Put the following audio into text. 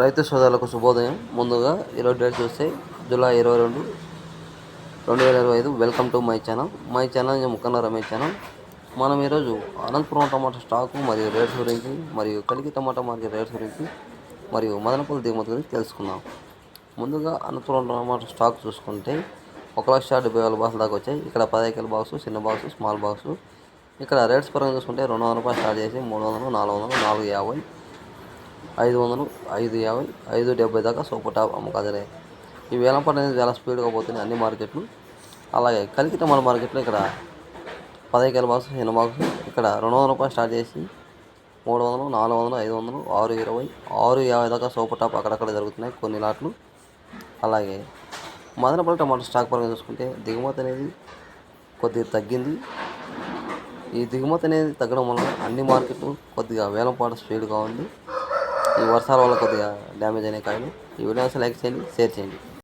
రైతు సోదరులకు శుభోదయం. ముందుగా ఈరోజు డేట్ చూస్తే జూలై ఇరవై రెండు రెండు వేల ఇరవై ఐదు. Welcome to my channel my channel Mukkanna Ramesh channel మనం ఈరోజు అనంతపురం టమాటా స్టాకు మరియు రేట్స్ గురించి మరియు కలిగి టమాటా మార్కెట్ రేట్స్ గురించి మరియు మదనపల్లి దిగుమతి గురించి తెలుసుకుందాం. ముందుగా అనంతపురం టమాటా స్టాక్ చూసుకుంటే ఒక లక్ష డెబ్బై వేల బాక్స్ దాకా వచ్చాయి. ఇక్కడ పదైకల బాక్స్ చిన్న బాక్స్ స్మాల్ బాక్స్ ఇక్కడ రేట్స్ పరంగా చూసుకుంటే రెండు వందల రూపాయలు స్టార్ట్ చేసి మూడు వందలు నాలుగు వందలు నాలుగు యాభై. ఐదు వందలు ఐదు యాభై ఐదు డెబ్బై దాకా సూపర్ టాప్ అమ్మకాదరే. ఈ వేలంపాట అనేది చాలా స్పీడ్గా పోతుంది అన్ని మార్కెట్లు. అలాగే కలికి టమాటా మార్కెట్లో ఇక్కడ పదైకేల బాక్స్ ఎన్ని బాక్స్ ఇక్కడ రెండు వందల రూపాయలు స్టార్ట్ చేసి మూడు వందలు నాలుగు వందలు ఐదు వందలు ఆరు ఇరవై ఆరు యాభై దాకా సూపర్ టాప్ అక్కడక్కడ జరుగుతున్నాయి కొన్ని లాట్లు. అలాగే మదనపల్లి టమాటా స్టాక్ పరంగా చూసుకుంటే దిగుమతి అనేది కొద్దిగా తగ్గింది. ఈ దిగుమతి అనేది తగ్గడం వల్ల అన్ని మార్కెట్లు కొద్దిగా వేలంపాట స్పీడ్గా ఉంది. ఈ వర్షాల వల్ల కొద్దిగా డ్యామేజ్ అయినాయి కాయలు ఈ వీడియో లైక్ చేయండి షేర్ చేయండి.